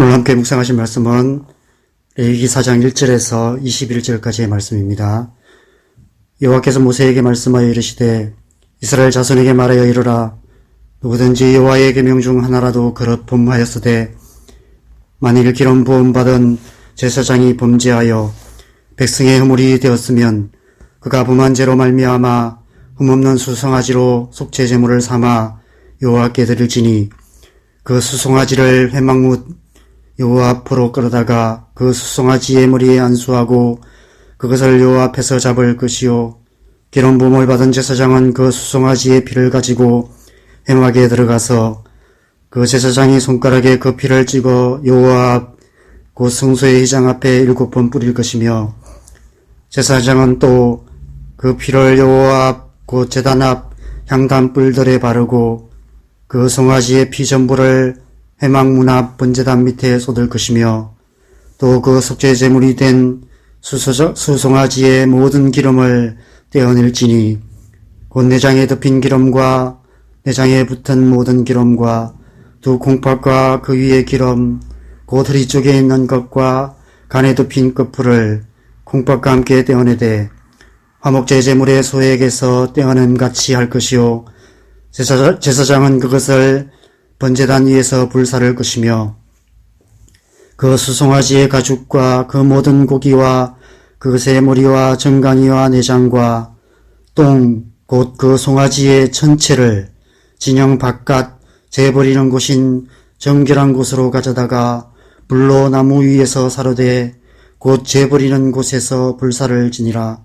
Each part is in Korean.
오늘 함께 묵상하신 말씀은 레위기 4장 1절에서 21절까지의 말씀입니다. 여호와께서 모세에게 말씀하여 이르시되 이스라엘 자손에게 말하여 이르라 누구든지 여호와의 계명 중 하나라도 그릇 범하였으되 만일 기름 부음 받은 제사장이 범죄하여 백성의 허물이 되었으면 그가 범한 죄로 말미암아 흠없는 수송아지로 속죄 제물을 삼아 여호와께 드릴지니 그 수송아지를 회막무 여호와 앞으로 끌어다가 그 수송아지의 머리에 안수하고 그것을 여호와 앞에서 잡을 것이요. 기름 부음을 받은 제사장은 그 수송아지의 피를 가지고 회막에 들어가서 그 제사장이 손가락에 그 피를 찍어 여호와 앞 곧 성소의 회장 앞에 일곱 번 뿌릴 것이며 제사장은 또 그 피를 여호와 앞곧 제단 앞 향단 뿔들에 바르고 그 송아지의 피 전부를 해망문 앞 번제단 밑에 쏟을 것이며 또 그 속죄 제물이 된 수송아지의 모든 기름을 떼어낼지니 곧 내장에 덮인 기름과 내장에 붙은 모든 기름과 두 콩팥과 그 위의 기름 곧 허리 쪽에 있는 것과 간에 덮인 끝풀을 콩팥과 함께 떼어내되 화목제 제물의 소액에서 떼어냄 같이 할 것이요 제사장, 제사장은 그것을 번제단 위에서 불사를 것이며 그 수송아지의 가죽과 그 모든 고기와 그것의 머리와 정강이와 내장과 똥 곧 그 송아지의 전체를 진영 바깥 재버리는 곳인 정결한 곳으로 가져다가 불로 나무 위에서 사로되 곧 재버리는 곳에서 불사를 지니라.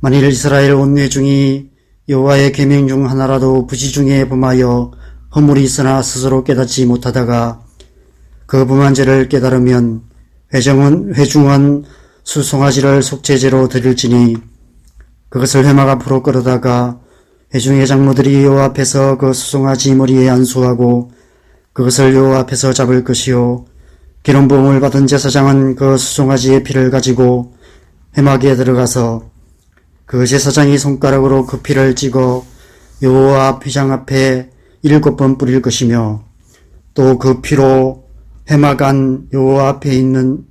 만일 이스라엘 온 회중이 여호와의 계명 중 하나라도 부지 중에 범하여 허물이 있으나 스스로 깨닫지 못하다가 그 범한 죄를 깨달으면 회정은 회중은 수송아지를 속죄제로 드릴지니 그것을 회막 앞으로 끌어다가 회중의 장모들이 여호와 앞에서 그 수송아지 머리에 안수하고 그것을 여호와 앞에서 잡을 것이요. 기름 부음을 받은 제사장은 그 수송아지의 피를 가지고 회막에 들어가서 그 제사장이 손가락으로 그 피를 찍어 여호와 앞 회장 앞에 일곱 번 뿌릴 것이며 또 그 피로 안 여호와 앞에 있는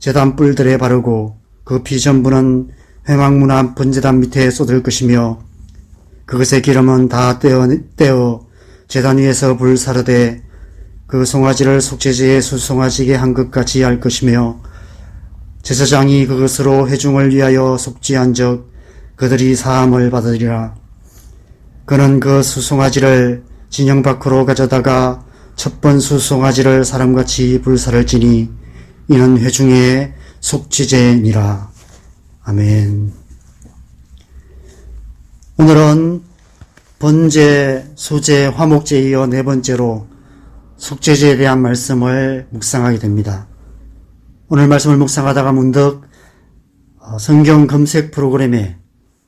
제단 뿔들에 바르고 그 피 전부는 회막문 앞 번제단 밑에 쏟을 것이며 그것의 기름은 다 떼어, 떼어 제단 위에서 불 사르되 그 송아지를 속죄제의 수송아지게 한 것같이 할 것이며 제사장이 그것으로 회중을 위하여 속죄한 적 그들이 사함을 받으리라. 그는 그 수송아지를 진영 밖으로 가져다가 첫 번 수 송아지를 사람같이 불사를 지니 이는 회중의 속죄제니라. 아멘. 오늘은 번제, 소제, 화목제에 이어 네 번째로 속죄제에 대한 말씀을 묵상하게 됩니다. 오늘 말씀을 묵상하다가 문득 어, 성경 검색 프로그램에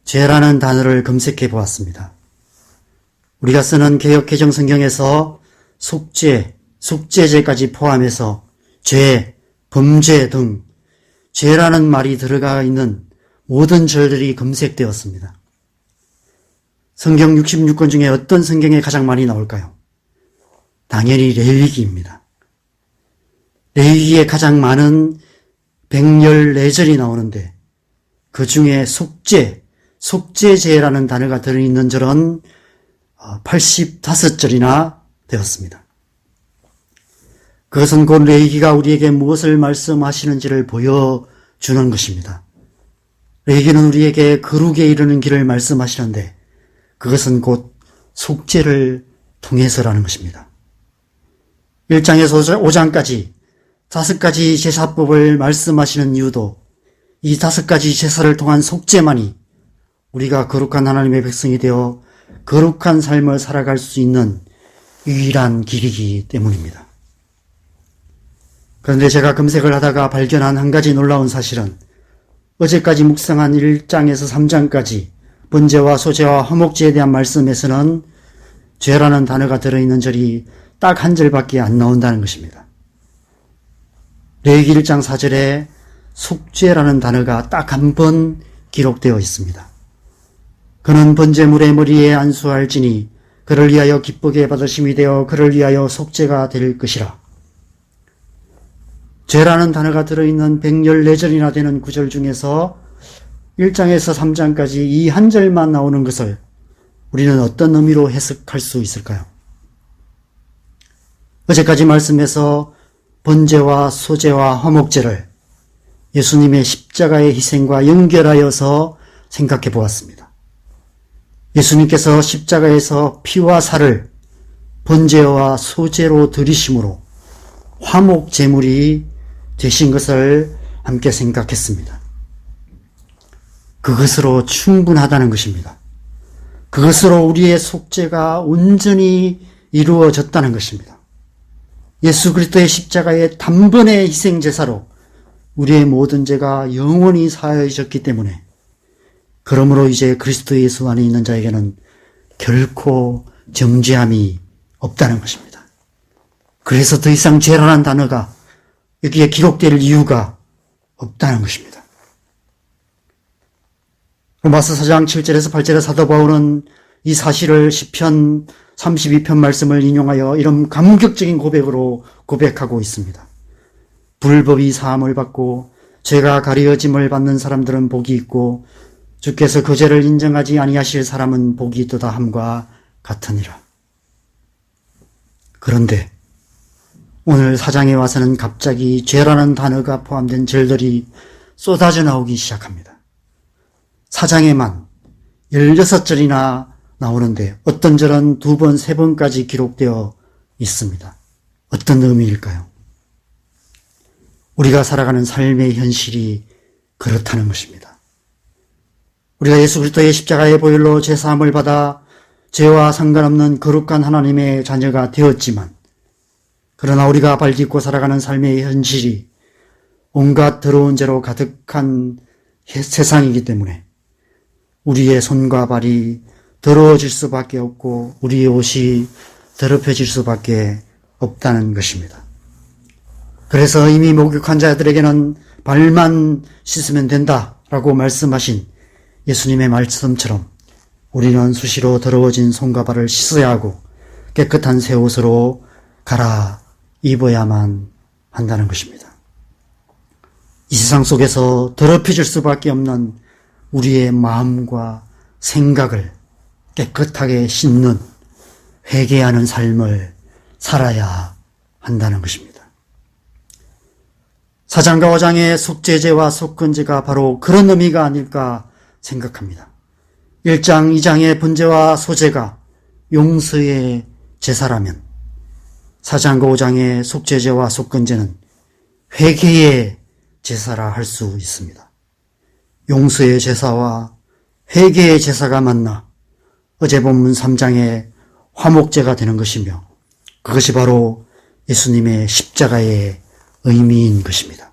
죄라는 단어를 검색해 보았습니다. 우리가 쓰는 개혁 개정 성경에서 속죄, 속죄제까지 포함해서 죄, 범죄 등 죄라는 말이 들어가 있는 모든 절들이 검색되었습니다. 성경 66권 중에 어떤 성경에 가장 많이 나올까요? 당연히 레위기입니다. 레위기에 가장 많은 114절이 나오는데 그 중에 속죄, 속죄제라는 단어가 들어있는 절은 85절이나 되었습니다. 그것은 곧 레이기가 우리에게 무엇을 말씀하시는지를 보여주는 것입니다. 레이기는 우리에게 거룩에 이르는 길을 말씀하시는데 그것은 곧 속죄를 통해서라는 것입니다. 1장에서 5장까지 다섯 가지 제사법을 말씀하시는 이유도 이 다섯 가지 제사를 통한 속죄만이 우리가 거룩한 하나님의 백성이 되어 거룩한 삶을 살아갈 수 있는 유일한 길이기 때문입니다. 그런데 제가 검색을 하다가 발견한 한 가지 놀라운 사실은 어제까지 묵상한 1장에서 3장까지 번제와 소제와 화목제에 대한 말씀에서는 죄라는 단어가 들어있는 절이 딱 한 절밖에 안 나온다는 것입니다. 레기 1장 4절에 속죄라는 단어가 딱 한 번 기록되어 있습니다. 그는 번제물의 머리에 안수할지니 그를 위하여 기쁘게 받으심이 되어 그를 위하여 속죄가 될 것이라. 죄라는 단어가 들어있는 114절이나 되는 구절 중에서 1장에서 3장까지 이 한 절만 나오는 것을 우리는 어떤 의미로 해석할 수 있을까요? 어제까지 말씀에서 번제와 소제와 화목제를 예수님의 십자가의 희생과 연결하여서 생각해 보았습니다. 예수님께서 십자가에서 피와 살을 번제와 소제로 드리심으로 화목 제물이 되신 것을 함께 생각했습니다. 그것으로 충분하다는 것입니다. 그것으로 우리의 속죄가 온전히 이루어졌다는 것입니다. 예수 그리스도의 십자가의 단번의 희생 제사로 우리의 모든 죄가 영원히 사해졌기 때문에 그러므로 이제 그리스도 예수 안에 있는 자에게는 결코 정죄함이 없다는 것입니다. 그래서 더 이상 죄라는 단어가 여기에 기록될 이유가 없다는 것입니다. 로마서 4장 7절에서 8절에 사도 바울은 이 사실을 시편 32편 말씀을 인용하여 이런 감격적인 고백으로 고백하고 있습니다. 불법이 사함을 받고 죄가 가려짐을 받는 사람들은 복이 있고 주께서 그 죄를 인정하지 아니하실 사람은 복이 있도다 함과 같으니라. 그런데 오늘 사장에 와서는 갑자기 죄라는 단어가 포함된 절들이 쏟아져 나오기 시작합니다. 사장에만 16절이나 나오는데 어떤 절은 두 번, 세 번까지 기록되어 있습니다. 어떤 의미일까요? 우리가 살아가는 삶의 현실이 그렇다는 것입니다. 우리가 예수 그리스도의 십자가의 보혈로 제사함을 받아 죄와 상관없는 거룩한 하나님의 자녀가 되었지만 그러나 우리가 발딛고 살아가는 삶의 현실이 온갖 더러운 죄로 가득한 세상이기 때문에 우리의 손과 발이 더러워질 수밖에 없고 우리의 옷이 더럽혀질 수밖에 없다는 것입니다. 그래서 이미 목욕한 자들에게는 발만 씻으면 된다라고 말씀하신 예수님의 말씀처럼 우리는 수시로 더러워진 손과 발을 씻어야 하고 깨끗한 새 옷으로 갈아 입어야만 한다는 것입니다. 이 세상 속에서 더럽혀질 수밖에 없는 우리의 마음과 생각을 깨끗하게 씻는 회개하는 삶을 살아야 한다는 것입니다. 사장과 어장의 속죄제와 속건제가 바로 그런 의미가 아닐까 생각합니다. 1장, 2장의 번제와 소제가 용서의 제사라면 4장과 5장의 속죄제와 속건제는 회개의 제사라 할 수 있습니다. 용서의 제사와 회개의 제사가 만나 어제 본문 3장의 화목제가 되는 것이며 그것이 바로 예수님의 십자가의 의미인 것입니다.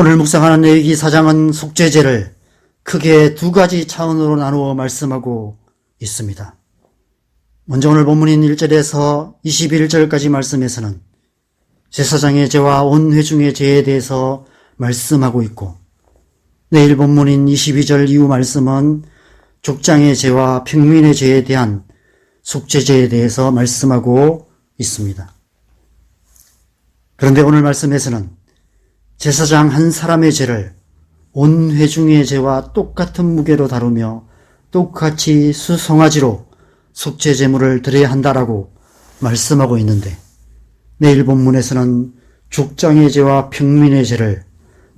오늘 묵상하는 내기 사장은 속죄제를 크게 두 가지 차원으로 나누어 말씀하고 있습니다. 먼저 오늘 본문인 1절에서 21절까지 말씀에서는 제사장의 죄와 온 회중의 죄에 대해서 말씀하고 있고 내일 본문인 22절 이후 말씀은 족장의 죄와 평민의 죄에 대한 속죄제에 대해서 말씀하고 있습니다. 그런데 오늘 말씀에서는 제사장 한 사람의 죄를 온 회중의 죄와 똑같은 무게로 다루며 똑같이 수송아지로 속죄 제물을 드려야 한다라고 말씀하고 있는데 내일 본문에서는 족장의 죄와 평민의 죄를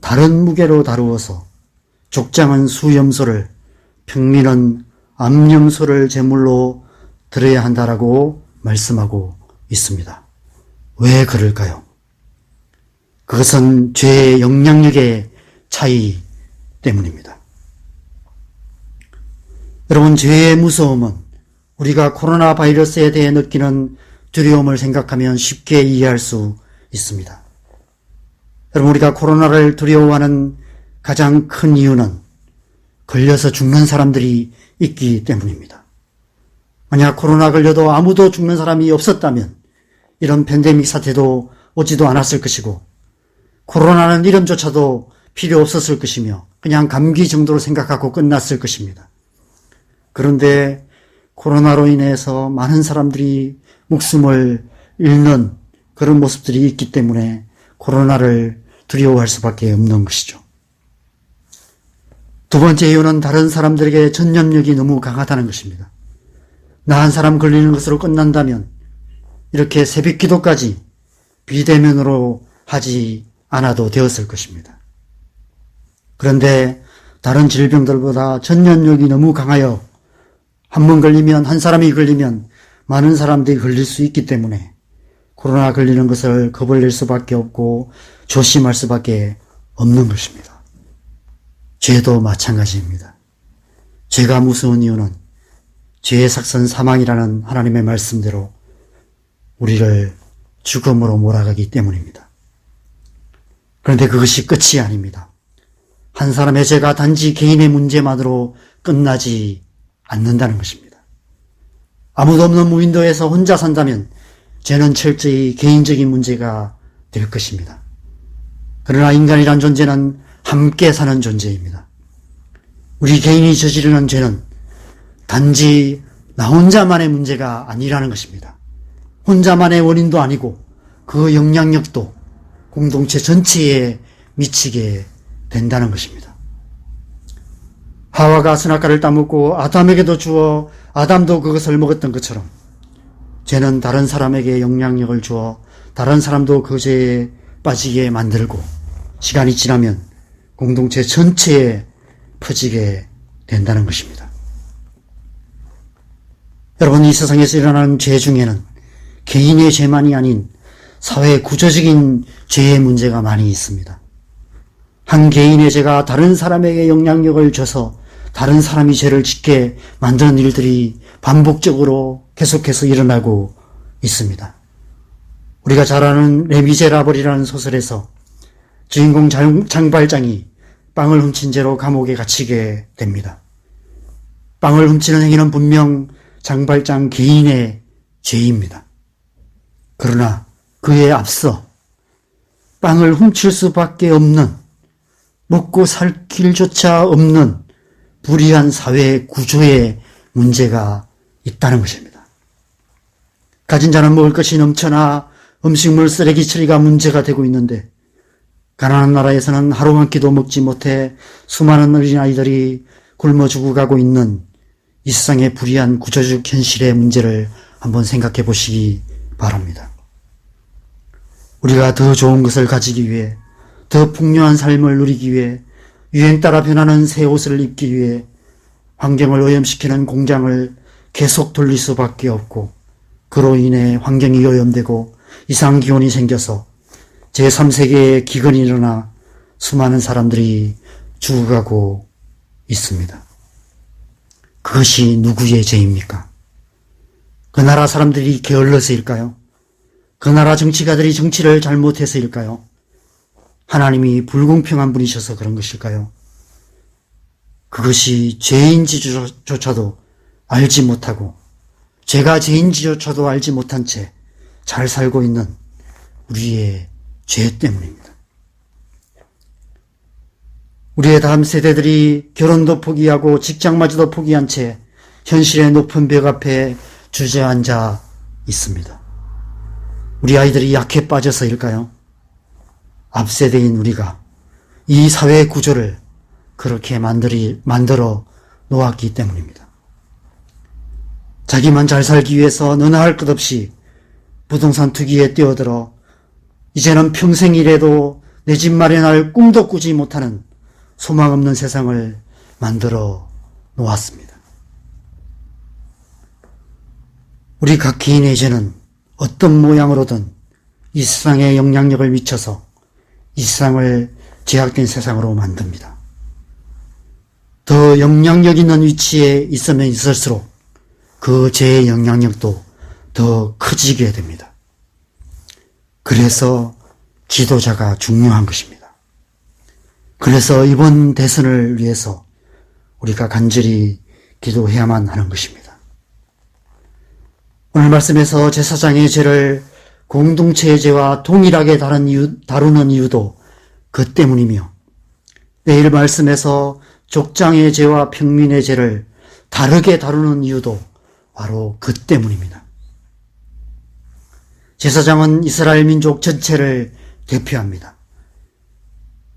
다른 무게로 다루어서 족장은 수염소를 평민은 암염소를 제물로 드려야 한다라고 말씀하고 있습니다. 왜 그럴까요? 그것은 죄의 영향력의 차이 때문입니다. 여러분, 죄의 무서움은 우리가 코로나 바이러스에 대해 느끼는 두려움을 생각하면 쉽게 이해할 수 있습니다. 여러분, 우리가 코로나를 두려워하는 가장 큰 이유는 걸려서 죽는 사람들이 있기 때문입니다. 만약 코로나 걸려도 아무도 죽는 사람이 없었다면 이런 팬데믹 사태도 오지도 않았을 것이고 코로나는 이름조차도 필요 없었을 것이며 그냥 감기 정도로 생각하고 끝났을 것입니다. 그런데 코로나로 인해서 많은 사람들이 목숨을 잃는 그런 모습들이 있기 때문에 코로나를 두려워할 수밖에 없는 것이죠. 두 번째 이유는 다른 사람들에게 전념력이 너무 강하다는 것입니다. 나 한 사람 걸리는 것으로 끝난다면 이렇게 새벽 기도까지 비대면으로 하지 않아도 되었을 것입니다. 그런데 다른 질병들보다 전염력이 너무 강하여 한 번 걸리면 한 사람이 걸리면 많은 사람들이 걸릴 수 있기 때문에 코로나 걸리는 것을 겁을 낼 수밖에 없고 조심할 수밖에 없는 것입니다. 죄도 마찬가지입니다. 죄가 무서운 이유는 죄의 삭선 사망이라는 하나님의 말씀대로 우리를 죽음으로 몰아가기 때문입니다. 그런데 그것이 끝이 아닙니다. 한 사람의 죄가 단지 개인의 문제만으로 끝나지 않는다는 것입니다. 아무도 없는 무인도에서 혼자 산다면 죄는 철저히 개인적인 문제가 될 것입니다. 그러나 인간이란 존재는 함께 사는 존재입니다. 우리 개인이 저지르는 죄는 단지 나 혼자만의 문제가 아니라는 것입니다. 혼자만의 원인도 아니고 그 영향력도 공동체 전체에 미치게 된다는 것입니다. 하와가 선악과를 따먹고 아담에게도 주어 아담도 그것을 먹었던 것처럼 죄는 다른 사람에게 영향력을 주어 다른 사람도 그 죄에 빠지게 만들고 시간이 지나면 공동체 전체에 퍼지게 된다는 것입니다. 여러분, 이 세상에서 일어나는 죄 중에는 개인의 죄만이 아닌 사회 구조적인 죄의 문제가 많이 있습니다. 한 개인의 죄가 다른 사람에게 영향력을 줘서 다른 사람이 죄를 짓게 만드는 일들이 반복적으로 계속해서 일어나고 있습니다. 우리가 잘 아는 레미제라블이라는 소설에서 주인공 장, 장발장이 빵을 훔친 죄로 감옥에 갇히게 됩니다. 빵을 훔치는 행위는 분명 장발장 개인의 죄입니다. 그러나 그에 앞서 빵을 훔칠 수밖에 없는 먹고 살 길조차 없는 불의한 사회 구조의 문제가 있다는 것입니다. 가진 자는 먹을 것이 넘쳐나 음식물 쓰레기 처리가 문제가 되고 있는데 가난한 나라에서는 하루 한 끼도 먹지 못해 수많은 어린아이들이 굶어 죽어가고 있는 이 세상의 불의한 구조적 현실의 문제를 한번 생각해 보시기 바랍니다. 우리가 더 좋은 것을 가지기 위해, 더 풍요한 삶을 누리기 위해, 유행 따라 변하는 새 옷을 입기 위해 환경을 오염시키는 공장을 계속 돌릴 수밖에 없고, 그로 인해 환경이 오염되고 이상기온이 생겨서 제3세계의 기근이 일어나 수많은 사람들이 죽어가고 있습니다. 그것이 누구의 죄입니까? 그 나라 사람들이 게을러서일까요? 그 나라 정치가들이 정치를 잘못해서일까요? 하나님이 불공평한 분이셔서 그런 것일까요? 그것이 죄인지조차도 알지 못하고 죄가 죄인지조차도 알지 못한 채 잘 살고 있는 우리의 죄 때문입니다. 우리의 다음 세대들이 결혼도 포기하고 직장마저도 포기한 채 현실의 높은 벽 앞에 주저앉아 있습니다. 우리 아이들이 약해 빠져서일까요? 앞세대인 우리가 이 사회 구조를 그렇게 만들이, 만들어 놓았기 때문입니다. 자기만 잘 살기 위해서 너나 할 것 없이 부동산 투기에 뛰어들어 이제는 평생이라도 내 집 마련할 꿈도 꾸지 못하는 소망 없는 세상을 만들어 놓았습니다. 우리 각 개인의 죄는 어떤 모양으로든 이 세상에 영향력을 미쳐서 이 세상을 제약된 세상으로 만듭니다. 더 영향력 있는 위치에 있으면 있을수록 그 죄의 영향력도 더 커지게 됩니다. 그래서 지도자가 중요한 것입니다. 그래서 이번 대선을 위해서 우리가 간절히 기도해야만 하는 것입니다. 오늘 말씀에서 제사장의 죄를 공동체의 죄와 동일하게 다루는 이유도 그 때문이며 내일 말씀에서 족장의 죄와 평민의 죄를 다르게 다루는 이유도 바로 그 때문입니다. 제사장은 이스라엘 민족 전체를 대표합니다.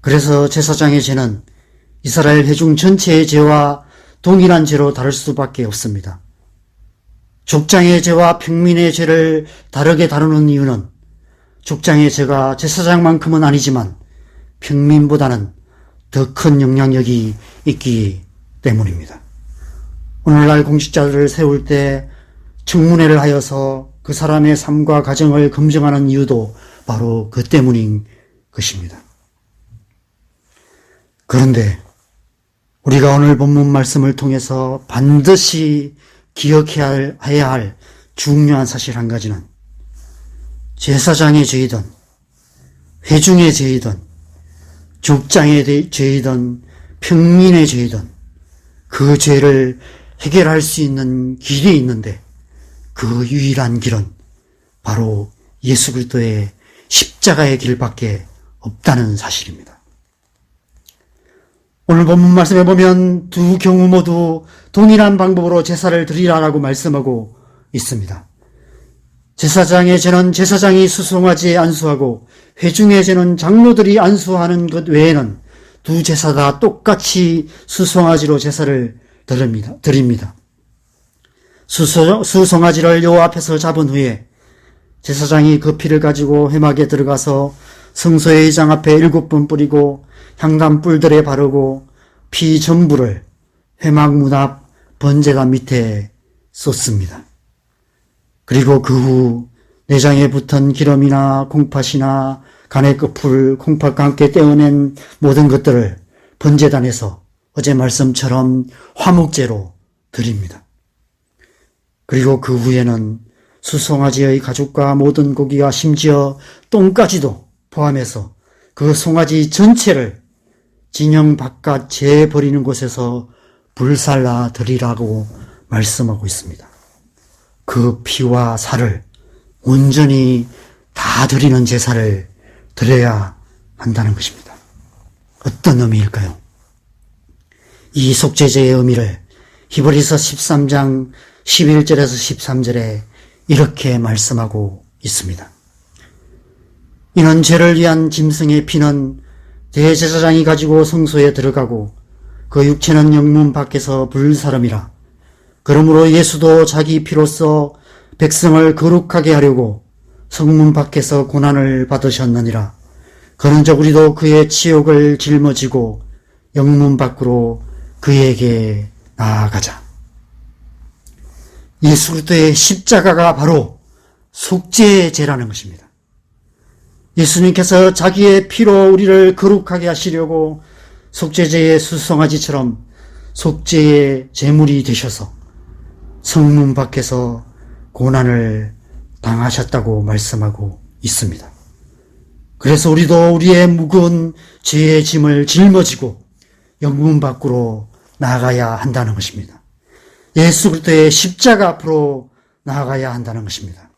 그래서 제사장의 죄는 이스라엘 회중 전체의 죄와 동일한 죄로 다를 수밖에 없습니다. 족장의 죄와 평민의 죄를 다르게 다루는 이유는 족장의 죄가 제사장만큼은 아니지만 평민보다는 더 큰 영향력이 있기 때문입니다. 오늘날 공직자들을 세울 때 청문회를 하여서 그 사람의 삶과 가정을 검증하는 이유도 바로 그 때문인 것입니다. 그런데 우리가 오늘 본문 말씀을 통해서 반드시 기억해야 할 중요한 사실 한 가지는 제사장의 죄이든 회중의 죄이든 족장의 죄이든 평민의 죄이든 그 죄를 해결할 수 있는 길이 있는데 그 유일한 길은 바로 예수 그리스도의 십자가의 길밖에 없다는 사실입니다. 오늘 본문 말씀에 보면 두 경우 모두 동일한 방법으로 제사를 드리라라고 말씀하고 있습니다. 제사장의 죄는 제사장이 수송하지 안수하고 회중의 죄는 장로들이 안수하는 것 외에는 두 제사 다 똑같이 수송아지로 제사를 드립니다. 드립니다. 수송아지를 요 앞에서 잡은 후에 제사장이 그 피를 가지고 회막에 들어가서 성소의 장 앞에 일곱 번 뿌리고 향단 뿔들에 바르고 피 전부를 회막 문 앞 번제단 밑에 쏟습니다. 그리고 그 후 내장에 붙은 기름이나 콩팥이나 간의 끝풀, 콩팥과 함께 떼어낸 모든 것들을 번제단에서 어제 말씀처럼 화목제로 드립니다. 그리고 그 후에는 수송아지의 가죽과 모든 고기와 심지어 똥까지도 포함해서 그 송아지 전체를 진영 바깥 재 버리는 곳에서 불살라 드리라고 말씀하고 있습니다. 그 피와 살을 온전히 다 드리는 제사를 드려야 한다는 것입니다. 어떤 의미일까요? 이 속죄제의 의미를 히브리서 13장 11절에서 13절에 이렇게 말씀하고 있습니다. 이는 죄를 위한 짐승의 피는 대제사장이 가지고 성소에 들어가고 그 육체는 영문 밖에서 불사름이라. 그러므로 예수도 자기 피로써 백성을 거룩하게 하려고 성문 밖에서 고난을 받으셨느니라. 그런즉 우리도 그의 치욕을 짊어지고 영문 밖으로 그에게 나아가자. 예수 그리스도의 십자가가 바로 속죄의 죄라는 것입니다. 예수님께서 자기의 피로 우리를 거룩하게 하시려고 속죄제의 수송아지처럼 속죄의 제물이 되셔서 성문 밖에서 고난을 당하셨다고 말씀하고 있습니다. 그래서 우리도 우리의 무거운 죄의 짐을 짊어지고 영문 밖으로 나가야 한다는 것입니다. 예수 그리스도의 십자가 앞으로 나아가야 한다는 것입니다.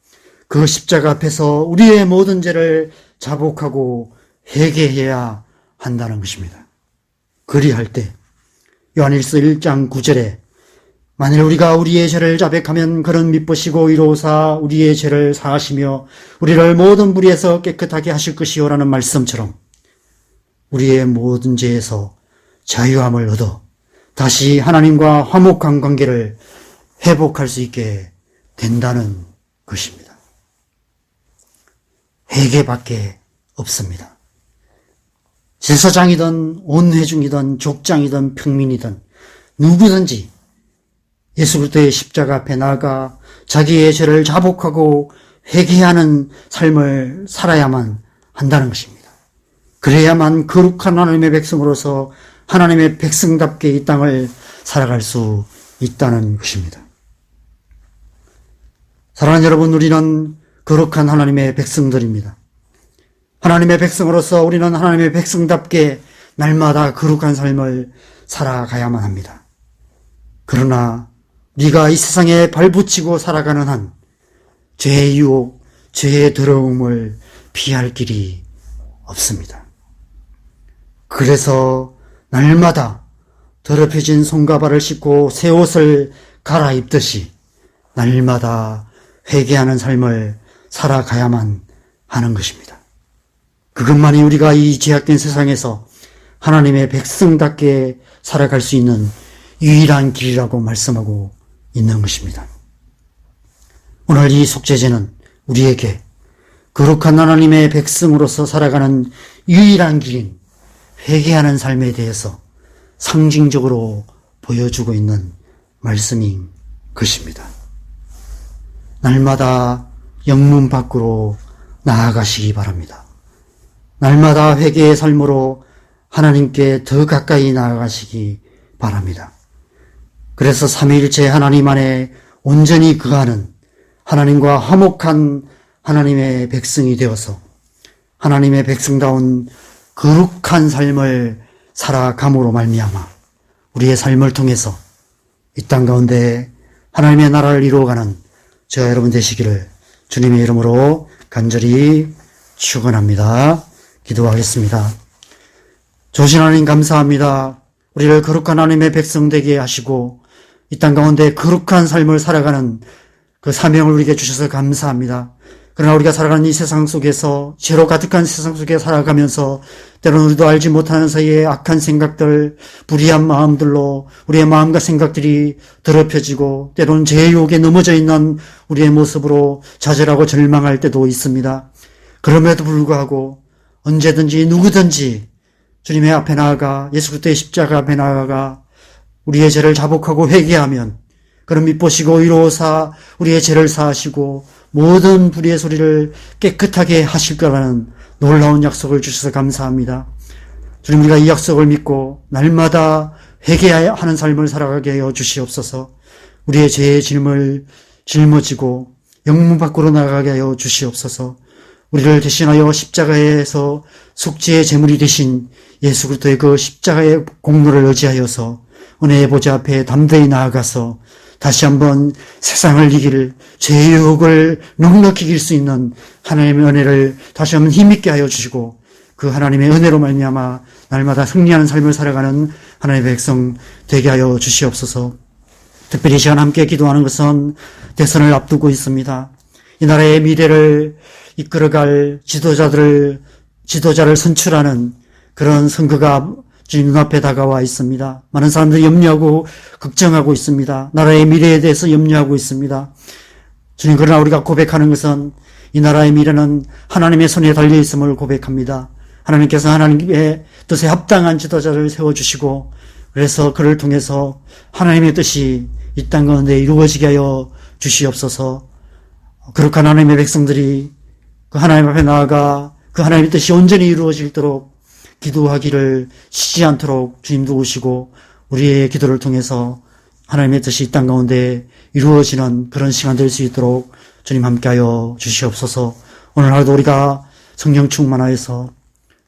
그 십자가 앞에서 우리의 모든 죄를 자복하고 회개해야 한다는 것입니다. 그리할 때 요한일서 1장 9절에 만일 우리가 우리의 죄를 자백하면 그런 믿으시고 이로사 우리의 죄를 사하시며 우리를 모든 불의에서 깨끗하게 하실 것이요라는 말씀처럼 우리의 모든 죄에서 자유함을 얻어 다시 하나님과 화목한 관계를 회복할 수 있게 된다는 것입니다. 회개밖에 없습니다. 제사장이든 온회중이든 족장이든 평민이든 누구든지 예수 그리스도의 십자가 앞에 나가 자기의 죄를 자복하고 회개하는 삶을 살아야만 한다는 것입니다. 그래야만 거룩한 하나님의 백성으로서 하나님의 백성답게 이 땅을 살아갈 수 있다는 것입니다. 사랑하는 여러분, 우리는 거룩한 하나님의 백성들입니다. 하나님의 백성으로서 우리는 하나님의 백성답게 날마다 거룩한 삶을 살아가야만 합니다. 그러나 네가 이 세상에 발붙이고 살아가는 한 죄의 유혹, 죄의 더러움을 피할 길이 없습니다. 그래서 날마다 더럽혀진 손과 발을 씻고 새 옷을 갈아입듯이 날마다 회개하는 삶을 살아가야만 하는 것입니다. 그것만이 우리가 이 제약된 세상에서 하나님의 백성답게 살아갈 수 있는 유일한 길이라고 말씀하고 있는 것입니다. 오늘 이 속죄제는 우리에게 거룩한 하나님의 백성으로서 살아가는 유일한 길인 회개하는 삶에 대해서 상징적으로 보여주고 있는 말씀인 것입니다. 날마다 영문 밖으로 나아가시기 바랍니다. 날마다 회개의 삶으로 하나님께 더 가까이 나아가시기 바랍니다. 그래서 삼위일체 하나님 안에 온전히 그하는 하나님과 화목한 하나님의 백성이 되어서 하나님의 백성다운 거룩한 삶을 살아감으로 말미암아 우리의 삶을 통해서 이 땅 가운데 하나님의 나라를 이루어가는 저와 여러분 되시기를 주님의 이름으로 간절히 축원합니다. 기도하겠습니다. 조신 하나님 감사합니다. 우리를 거룩한 하나님의 백성 되게 하시고 이 땅 가운데 거룩한 삶을 살아가는 그 사명을 우리에게 주셔서 감사합니다. 그러나 우리가 살아가는 이 세상 속에서 죄로 가득한 세상 속에 살아가면서 때로는 우리도 알지 못하는 사이에 악한 생각들, 불의한 마음들로 우리의 마음과 생각들이 더럽혀지고 때로는 죄의 유혹에 넘어져 있는 우리의 모습으로 좌절하고 절망할 때도 있습니다. 그럼에도 불구하고 언제든지 누구든지 주님의 앞에 나아가 예수 그리스도의 십자가 앞에 나아가 우리의 죄를 자복하고 회개하면 그럼 믿보시고 이로사 우리의 죄를 사하시고 모든 불의의 소리를 깨끗하게 하실 거라는 놀라운 약속을 주셔서 감사합니다. 주님 우리가 이 약속을 믿고 날마다 회개하는 삶을 살아가게 하여 주시옵소서. 우리의 죄의 짐을 짊어지고 영문 밖으로 나가게 하여 주시옵소서. 우리를 대신하여 십자가에서 속죄의 제물이 되신 예수 그리스도의 그 십자가의 공로를 의지하여서 은혜의 보좌 앞에 담대히 나아가서 다시 한번 세상을 이길 죄의 유혹을 넉넉히 이길 수 있는 하나님의 은혜를 다시 한번 힘있게 하여 주시고 그 하나님의 은혜로 말미암아 날마다 승리하는 삶을 살아가는 하나님의 백성 되게 하여 주시옵소서. 특별히 이 시간 함께 기도하는 것은 대선을 앞두고 있습니다. 이 나라의 미래를 이끌어갈 지도자들을 지도자를 선출하는 그런 선거가 주님 눈앞에 다가와 있습니다. 많은 사람들이 염려하고 걱정하고 있습니다. 나라의 미래에 대해서 염려하고 있습니다. 주님, 그러나 우리가 고백하는 것은 이 나라의 미래는 하나님의 손에 달려 있음을 고백합니다. 하나님께서 하나님의 뜻에 합당한 지도자를 세워주시고, 그래서 그를 통해서 하나님의 뜻이 이 땅 가운데 이루어지게 하여 주시옵소서, 그렇게 하나님의 백성들이 그 하나님 앞에 나아가 그 하나님의 뜻이 온전히 이루어질도록 기도하기를 쉬지 않도록 주님도 오시고 우리의 기도를 통해서 하나님의 뜻이 이 땅 가운데 이루어지는 그런 시간 될 수 있도록 주님 함께하여 주시옵소서. 오늘 하루도 우리가 성령 충만하여서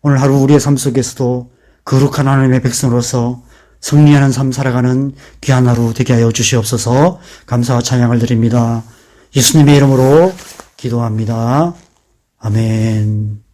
오늘 하루 우리의 삶 속에서도 거룩한 하나님의 백성으로서 승리하는 삶 살아가는 귀한 하루 되게 하여 주시옵소서. 감사와 찬양을 드립니다. 예수님의 이름으로 기도합니다. 아멘.